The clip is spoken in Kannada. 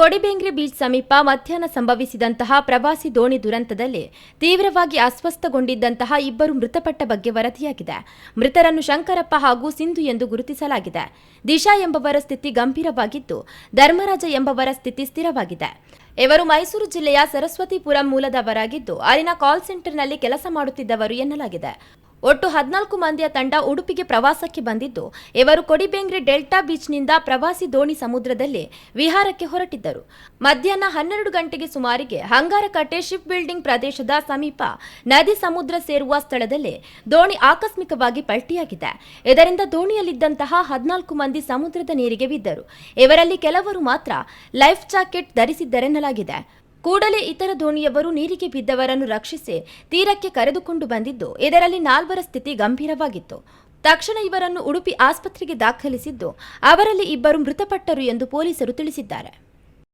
ಕೊಡಿಬೇಂಗ್ರೆ ಬೀಚ್ ಸಮೀಪ ಮಧ್ಯಾಹ್ನ ಸಂಭವಿಸಿದಂತಹ ಪ್ರವಾಸಿ ದೋಣಿ ದುರಂತದಲ್ಲಿ ತೀವ್ರವಾಗಿ ಅಸ್ವಸ್ಥಗೊಂಡಿದ್ದಂತಹ ಇಬ್ಬರು ಮೃತಪಟ್ಟ ಬಗ್ಗೆ ವರದಿಯಾಗಿದೆ. ಮೃತರನ್ನು ಶಂಕರಪ್ಪ ಹಾಗೂ ಸಿಂಧು ಎಂದು ಗುರುತಿಸಲಾಗಿದೆ. ದಿಶಾ ಎಂಬವರ ಸ್ಥಿತಿ ಗಂಭೀರವಾಗಿದ್ದು, ಧರ್ಮರಾಜ ಎಂಬವರ ಸ್ಥಿತಿ ಸ್ಥಿರವಾಗಿದೆ. ಇವರು ಮೈಸೂರು ಜಿಲ್ಲೆಯ ಸರಸ್ವತಿಪುರಂ ಮೂಲದವರಾಗಿದ್ದು, ಅಲ್ಲಿನ ಕಾಲ್ ಸೆಂಟರ್ನಲ್ಲಿ ಕೆಲಸ ಮಾಡುತ್ತಿದ್ದವರು ಎನ್ನಲಾಗಿದೆ. ಒಟ್ಟು ಹದಿನಾಲ್ಕು ಮಂದಿಯ ತಂಡ ಉಡುಪಿಗೆ ಪ್ರವಾಸಕ್ಕೆ ಬಂದಿದ್ದು, ಇವರು ಕೊಡಿಬೆಂಗ್ರಿ ಡೆಲ್ಟಾ ಬೀಚ್ನಿಂದ ಪ್ರವಾಸಿ ದೋಣಿ ಸಮುದ್ರದಲ್ಲಿ ವಿಹಾರಕ್ಕೆ ಹೊರಟಿದ್ದರು. ಮಧ್ಯಾಹ್ನ ಹನ್ನೆರಡು ಗಂಟೆಗೆ ಸುಮಾರಿಗೆ ಹಂಗಾರಕಟ್ಟೆ ಶಿಪ್ ಬಿಲ್ಡಿಂಗ್ ಪ್ರದೇಶದ ಸಮೀಪ ನದಿ ಸಮುದ್ರ ಸೇರುವ ಸ್ಥಳದಲ್ಲಿ ದೋಣಿ ಆಕಸ್ಮಿಕವಾಗಿ ಪಲ್ಟಿಯಾಗಿದೆ. ಇದರಿಂದ ದೋಣಿಯಲ್ಲಿದ್ದಂತಹ ಹದಿನಾಲ್ಕು ಮಂದಿ ಸಮುದ್ರದ ನೀರಿಗೆ ಬಿದ್ದರು. ಇವರಲ್ಲಿ ಕೆಲವರು ಮಾತ್ರ ಲೈಫ್ ಜಾಕೆಟ್ ಧರಿಸಿದ್ದರೆನ್ನಲಾಗಿದೆ. ಕೂಡಲೇ ಇತರ ದೋಣಿಯವರು ನೀರಿಗೆ ಬಿದ್ದವರನ್ನು ರಕ್ಷಿಸಿ ತೀರಕ್ಕೆ ಕರೆದುಕೊಂಡು ಬಂದಿದ್ದು, ಇದರಲ್ಲಿ ನಾಲ್ವರ ಸ್ಥಿತಿ ಗಂಭೀರವಾಗಿತ್ತು. ತಕ್ಷಣ ಇವರನ್ನು ಉಡುಪಿ ಆಸ್ಪತ್ರೆಗೆ ದಾಖಲಿಸಿದ್ದು, ಅವರಲ್ಲಿ ಇಬ್ಬರು ಮೃತಪಟ್ಟರು ಎಂದು ಪೊಲೀಸರು ತಿಳಿಸಿದ್ದಾರೆ.